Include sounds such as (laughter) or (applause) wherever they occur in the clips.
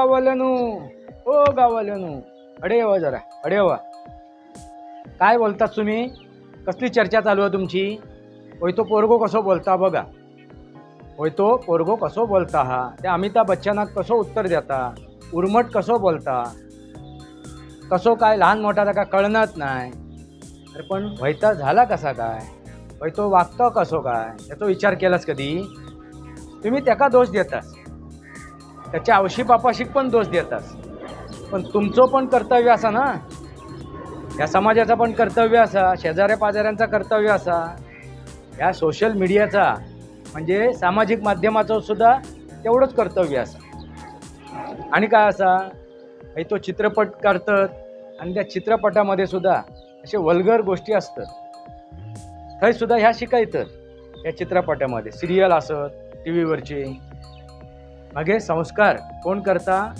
ओ ओ गावाल्यानू अडे येवा जरा अडे येवा. काय बोलतात तुम्ही? कसली चर्चा चालू आहे तुमची? होय तो पोरगो कसो बोलता बघा. होय तो पोरगो कसो बोलता हा? त्या अमिताभ बच्चनाक कसो उत्तर देता? उर्मट कसो बोलता? कसो काय लहान मोठा ताका कळणार नाही. अरे पण व्हयता झाला कसा काय? होय तो वागतो कसो काय? याचा विचार केलास कधी? तुम्ही त्याका दोष देतास. त्याच्या आवशी बापाशीक पण दोष देतास पण तुमचं पण कर्तव्य असा ना? या समाजाचं पण कर्तव्य असा शेजाऱ्या पाजाऱ्यांचा कर्तव्य असा. या सोशल मीडियाचा म्हणजे सामाजिक माध्यमाचं सुद्धा तेवढंच कर्तव्य असा. आणि काय असा? तो चित्रपट काढतात आणि त्या चित्रपटामध्ये सुद्धा असे वल्गर गोष्टी असतात. थंय सुद्धा ह्या शिकायतात या चित्रपटामध्ये. सिरियल असत टी व्हीवरची मागे संस्कार कोण करता?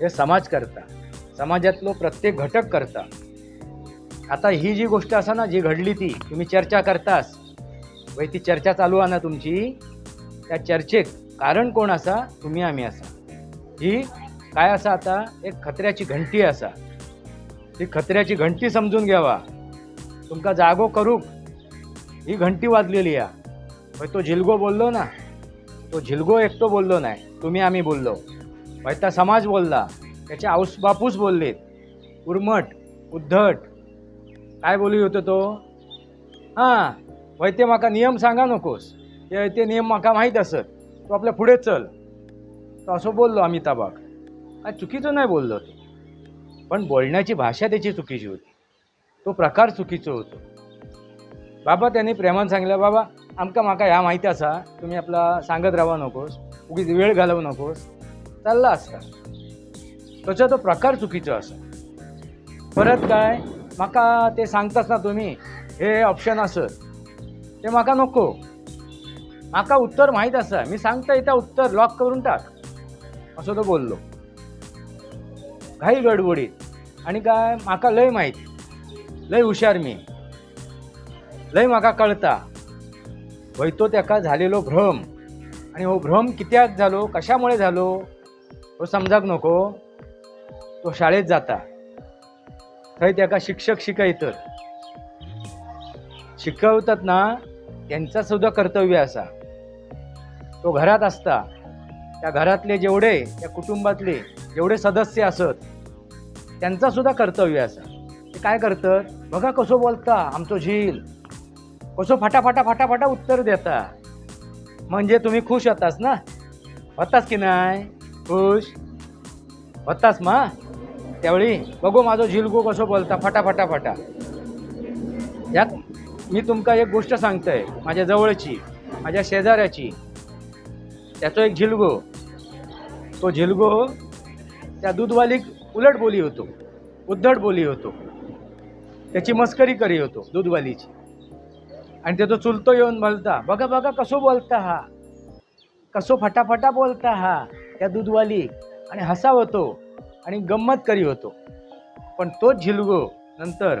हे समाज करता. समाजातलो प्रत्येक घटक करता. आता ही जी गोष्ट असा ना जी घडली ती तुम्ही चर्चा करतास. वय ती चर्चा चालू आहे ना तुमची. त्या चर्चेक कारण कोण असा? तुम्ही आम्ही असा. ही काय असा आता? एक खत्र्याची घंटी असा. ती खत्र्याची घंटी समजून घ्यावा. तुमका जागो करूक ही घंटी वाजलेली आहे. तो झिलगो बोललो ना तो झिलगो एकटो बोललो नाही तुम्ही आम्ही बोललो. वैता समाज बोलला त्याचे आऊसबापूस बोललेत. उर्मट उद्धट. काय बोलू होतो तो? हां वय ते नियम सांगा नकोस. ते ते नियम माका माहीत असत. तू आपल्या पुढे चल. तो असं बोललो अमिताभाग काय चुकीचं नाही बोललो तो. पण बोलण्याची भाषा त्याची चुकीची होती. तो प्रकार चुकीचो होतो. बाबा त्यांनी प्रेमान सांगितलं बाबा आमका म्हाका ह्या माहिती असा तुम्ही आपला सांगत राहा नकोस उगीच वेळ घालवू नकोस. चालला असता. त्याचा तो प्रकार चुकीचो असा. परत काय? म्हाका ते सांगताच ना तुम्ही. हे ऑप्शन असं. ते म्हाका नको. म्हाका उत्तर माहीत असा. मी सांगता येता उत्तर लॉक करून टाक. असं तो बोललो. घाई गडबडीत. आणि काय? म्हाका लय माहीत. लय हुशार मी. लय म्हाका कळता. तो त्याका झालेलो भ्रम. आणि हो भ्रम कित्याक झालो? कशामुळे झालो? हो समजाक नको. तो शाळेत जाता. थंय त्याका शिक्षक शिकयतात शिकवतात ना त्यांचा सुद्धा कर्तव्य असा. तो घरात असता. त्या घरातले जेवढे त्या कुटुंबातले जेवढे सदस्य असत त्यांचा सुद्धा कर्तव्य असा. ते काय करतात? बघा कसो बोलता आमचो झील. कसो फटाफटा फटाफटा उत्तर देता. म्हणजे तुम्ही खुश होतास ना? होतास की नाही? खुश? होतास मा? त्यावेळी बघू माझं झिलगो कसो बोलता फटाफटा फटा यात मी तुमका एक गोष्ट सांगतोय माझ्या जवळची माझ्या शेजाऱ्याची. त्याचो एक झिलगो. तो झिलगो त्या दूधवालीक उलट बोली होतो उद्धट बोली होतो. त्याची मस्करी करी होतो दूधवालीची. आणि त्याचा चुलतो येऊन बोलता बघा बघा कसो बोलता हा. कसो फटाफटा बोलता हा त्या दूधवाली. आणि हसा होतो आणि गंमत करी होतो. पण तोच झिलगो नंतर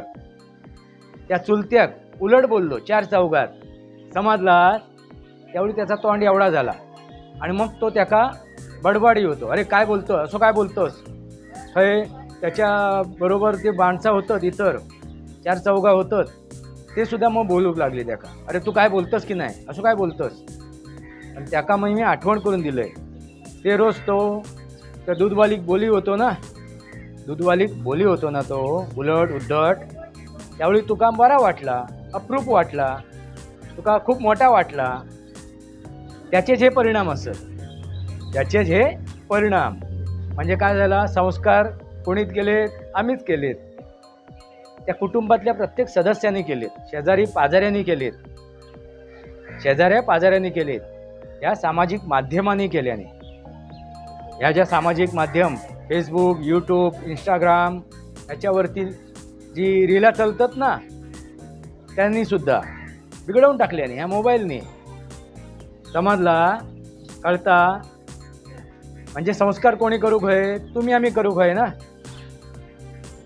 त्या चुलत्याक उलट बोललो चार चौघात. समजला? त्यावेळी त्याचा तोंड एवढा झाला. आणि मग तो त्याका बडबडी होतो अरे काय बोलतो? असं काय बोलतोस? हे त्याच्या बरोबर ते माणसं होतं इतर चार चौघा होतं ते सुद्धा मग बोलू लागले त्याका अरे तू काय बोलतोस की नाही? असं काय बोलतोस? आणि त्याका मग मी आठवण करून दिलंय. ते रोज तो त्या दूधवालीक बोली होतो ना? दूधवालीक बोली होतो ना तो उलट उद्धट. त्यावेळी तुका बरा वाटला अप्रूप वाटला तुका खूप मोठा वाटला. त्याचेच हे परिणाम असत. त्याचेच हे परिणाम. म्हणजे काय झाला? संस्कार कोणीच केलेत? आम्हीच केलेत. त्या कुटुंबातल्या प्रत्येक सदस्याने केलेत. शेजारी पाजाऱ्यांनी केलेत. शेजाऱ्या पाजाऱ्यांनी केलेत. या सामाजिक माध्यमांनी केल्याने. ह्या ज्या सामाजिक माध्यम फेसबुक यूट्यूब इंस्टाग्राम ह्याच्यावरती जी रिला चालतात ना त्यांनी सुद्धा बिघडवून टाकल्याने ह्या मोबाईलने. समजला कळता म्हणजे संस्कार कोणी करू खय तुम्ही आम्ही करू खय ना?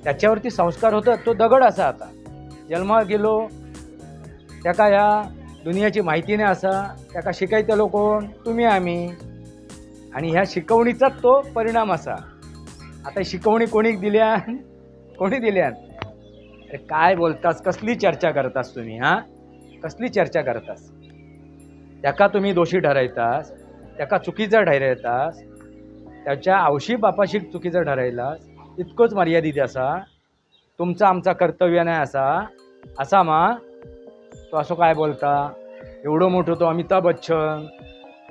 त्याच्यावरती संस्कार होता तो दगड असा आता. जन्मात गेलो त्याका ह्या दुनियाची माहिती नाही असा त्याका शिकायतलो कोण तुम्ही आम्ही. आणि ह्या शिकवणीचाच तो परिणाम असा. आता शिकवणी कोणी दिल्या? (laughs) कोणी दिल्या? अरे काय बोलतास? कसली चर्चा करतास तुम्ही हा? कसली चर्चा करतास? त्याका तुम्ही दोषी ठरयतास? त्याका चुकीचा ठरयतास? त्याच्या आवशी बापाशी चुकीचं ठरयलास? इतकोच मर्यादित असा. तुमचा आमचा कर्तव्य नाही असा. असा मा. तो असो काय बोलता? एवढं मोठं तो अमिताभ बच्चन.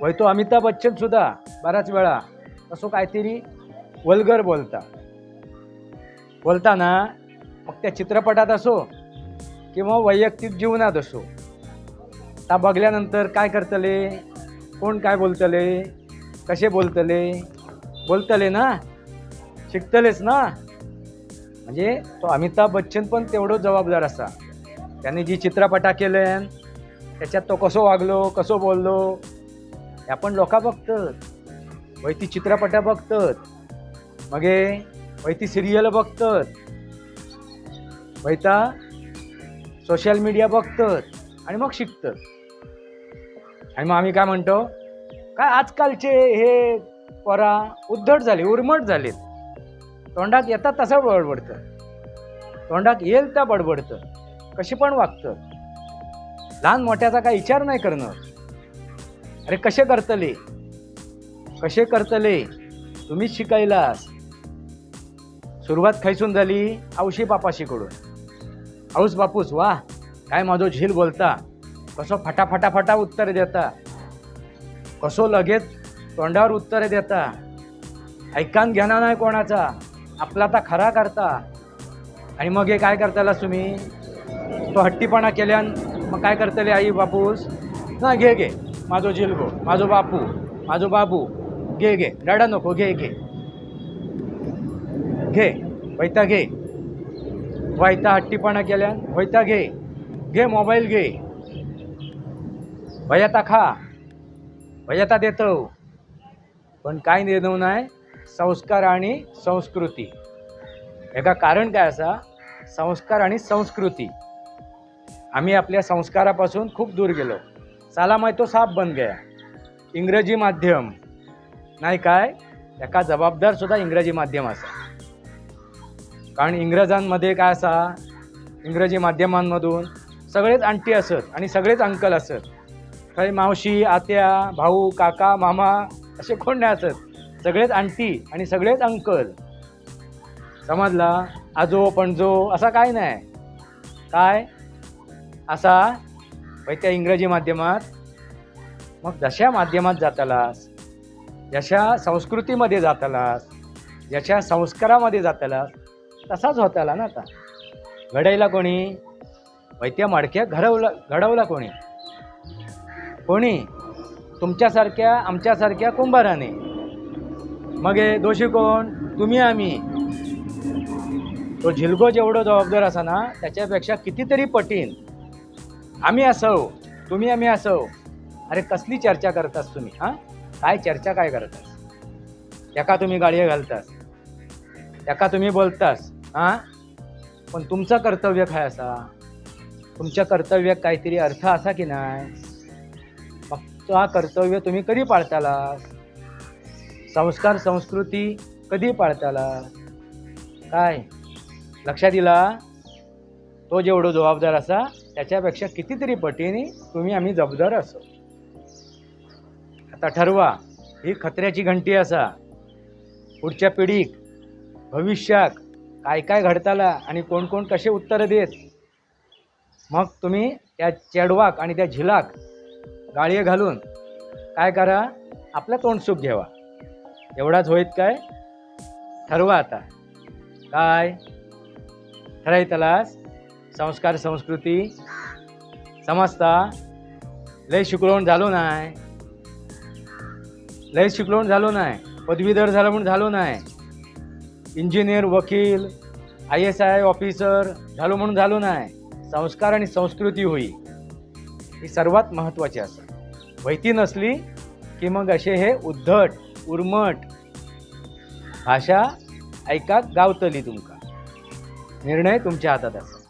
वय तो अमिताभ बच्चन सुद्धा बऱ्याच वेळा असो काहीतरी वल्गर बोलता. बोलताना मग त्या चित्रपटात असो किंवा वैयक्तिक जीवनात असो त्या बघल्यानंतर काय करतले? कोण काय बोलतले? कसे बोलतले? बोलतले ना? शिकतलेच ना? म्हणजे तो अमिताभ बच्चन पण तेवढं जबाबदार असा. त्यांनी जी चित्रपटा केले त्याच्यात तो कसो वागलो कसो बोललो हे आपण लोका बघतात. वय ती चित्रपटा बघतात. मगे वय ती सिरियल बघतात. वयता सोशल मीडिया बघतात आणि मग शिकतात. आणि मग आम्ही काय म्हणतो काय आजकालचे हे परा उद्धट झाले उर्मट झालेत. तोंडात येतात तसं बडबडतं तोंडात येईल त्या बडबडतं. कशी पण वागतं. लहान मोठ्याचा काय विचार नाही करणं. अरे कसे करतले? कसे करतले? तुम्हीच शिकायलास. सुरुवात खैसून झाली औशी बापाशीकडून. आऊस बापूस वा काय माझो झील बोलता? कसो फटाफटा फटा उत्तर देता? कसो लगेच तोंडावर उत्तर देता? ऐकान घेणार नाही कोणाचा. आपला आता खरा करता. आणि मग हे काय करताला तुम्ही? तो हट्टीपणा केल्यान मग काय करतले आई बापूस? ना घे घे. माझो जिलगो माझो बापू माझो बाबू. घे घे. रडा नको घे घे. घे. वैता घे. वैता हट्टीपणा केल्यान वैता घे. घे मोबाईल घे. भयता खा. भयता देतो पण काय देणं नाही संस्कार आणि संस्कृती. एका कारण काय असा? संस्कार आणि संस्कृती. आम्ही आपल्या संस्कारापासून खूप दूर गेलो. साला माय तो साप बन गया. इंग्रजी माध्यम. नाही काय? एका जबाबदार सुद्धा इंग्रजी माध्यम असा. कारण इंग्रजांमध्ये काय असा? इंग्रजी माध्यमांमधून सगळेच आंटी असत आणि सगळेच अंकल असत. काही मावशी आत्या भाऊ काका मामा असे कोण नाही असत. सगळेच आंटी आणि सगळेच अंकल. समजला? आजो पणजो असा काय नाही. काय? असा? पै त्या इंग्रजी माध्यमात? मग जशा माध्यमात जातालास जशा संस्कृतीमध्ये जातालास जशा संस्कारामध्ये जातालास तसाच होताला ना आता. घडायला कोणी? वैत्या मडक्या घडवला घडवला कोणी? कोणी? तुमच्यासारख्या आमच्यासारख्या कुंभाराने. मग हे दोषी कोण? तुम्ही आम्ही. तो झिलगो जेवढं जबाबदार असा ना त्याच्यापेक्षा कितीतरी पटीन. आम्ही असो तुम्ही आम्ही असो. अरे कसली चर्चा करतास तुम्ही हां? काय चर्चा काय करतास? एका तुम्ही गाडये घालतास. एका तुम्ही बोलतास हां? पण तुमचं कर्तव्य काय असा? तुमच्या कर्तव्यात काहीतरी अर्थ असा की नाही? मग हा कर्तव्य तुम्ही कधी पाळतालास? संस्कार संस्कृती कधी पाळताला? काय? लक्षात दिला तो जेवढं जबाबदार असा त्याच्यापेक्षा कितीतरी पटीने तुम्ही आम्ही जबाबदार असो. आता ठरवा ही खत्र्याची घंटी असा. पुढच्या पिढीक भविष्याक काय काय घडताला आणि कोण कोण कसे उत्तर देत? मग तुम्ही त्या चेडवाक आणि त्या झिलाक गाळये घालून काय करा? आपलं तोंडसूक घ्यावा एवढाच होईत काय? ठरवा आता. काय? ठरायतलास संस्कार संस्कृती समजता लय शिकवण झालो नाही लय शिकवण झालो नाही पदवीधर झालं म्हणून झालो नाही इंजिनियर वकील आय एस आय ऑफिसर झालो म्हणून झालो नाही संस्कार आणि संस्कृती होई. ही सर्वात महत्त्वाची असं माहिती नसली की मग असे हे उद्धट उर्मट. भाषा ऐका गावतली तुमका. निर्णय तुमच्या हातात असा